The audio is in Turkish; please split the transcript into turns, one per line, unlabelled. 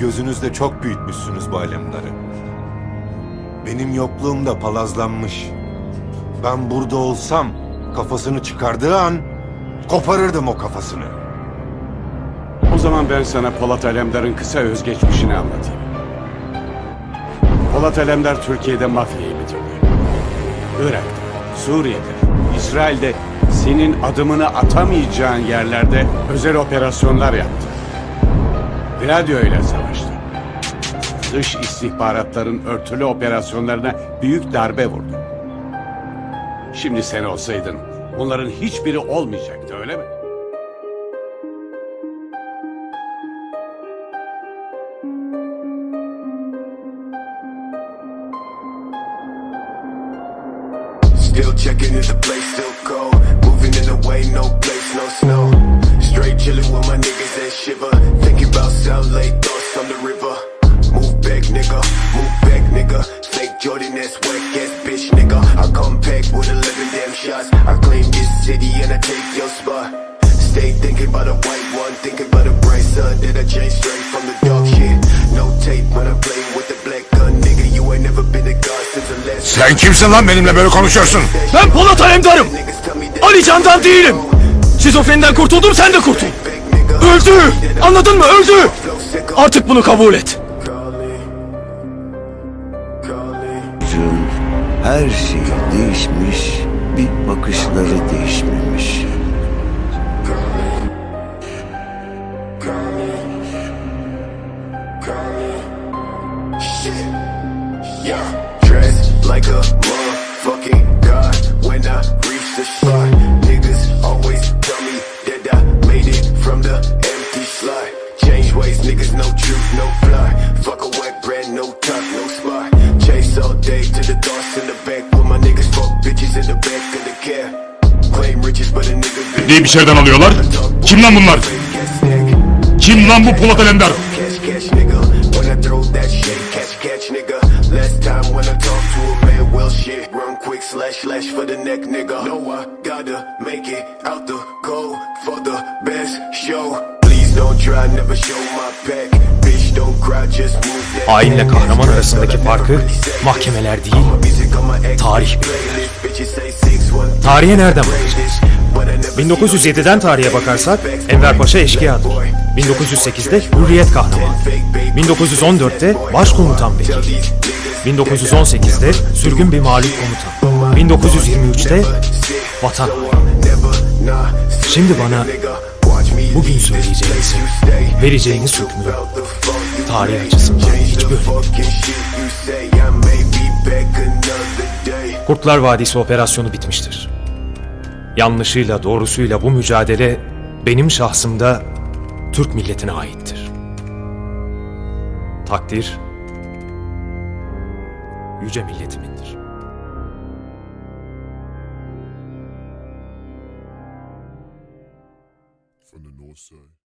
Gözünüzde çok büyütmüşsünüz bu alemleri. Benim yokluğumda palazlanmış. Ben burada olsam kafasını çıkardığı an koparırdım o kafasını.
O zaman ben sana Polat Alemdar'ın kısa özgeçmişini anlatayım. Polat Alemdar Türkiye'de mafyayı bitirdi. Irak'ta, Suriye'de, İsrail'de senin adımını atamayacağın yerlerde özel operasyonlar yaptı. Gladio ile savaştı. Dış istihbaratların örtülü operasyonlarına büyük darbe vurdu. Şimdi sen olsaydın bunların hiçbiri olmayacaktı öyle mi?
Still checking if the place still cold. Moving in the way, no place, no snow. Straight chilling with my niggas that shiver. Lake, thoughts on the river. Move back, nigga. Move back, nigga. Fake Jordan, that's whack ass bitch, nigga. I come back with 11 damn shots. I claim this city and I take your spot. Stay thinking about a white one, thinking about a bright sun that I changed straight from the dark shit. No tape when I'm playing with the black gun, nigga. You ain't never been a god since the last.
Sen kimsin lan benimle böyle konuşuyorsun?
Ben Polat Alemdar'ım. Ali Can'dan değilim. Şizofreniden kurtuldum sen de kurtul. Öldü. Anladın mı? Öldü. Artık bunu kabul et.
Her şeyi değişmiş, bir bakışları değişmemiş.
Yeah, dressed like a motherfucking god when I reach the spot. Niggas no truth, no fly. Fuck a wet brand, no top, no spot. Chase all day to the thoughts in the back. With my niggas fuck bitches in the back of the cab. Claim riches, but a nigga
Diye bir şeyden alıyorlar. Kim lan bunlar? Kim lan bu Polat Alemdar?
Slash, slash for the neck, nigga. No, I gotta make it out the cold for the best show.
Hainle kahraman arasındaki farkı mahkemeler değil, tarih Tarihe nereden bakacağız? 1907'den tarihe bakarsak Enver Paşa eşkıyadır. 1908'de Hürriyet kahramanı. 1914'te başkomutan vekili. 1918'de sürgün bir mağlup komutan. 1923'te vatan. Şimdi bana bugün söyleyeceğiniz, vereceğiniz hükmü tarih açısından hiçbir. Kurtlar Vadisi operasyonu bitmiştir. Yanlışıyla doğrusuyla bu mücadele benim şahsımda Türk milletine aittir. Takdir yüce milletimindir.
From the north side.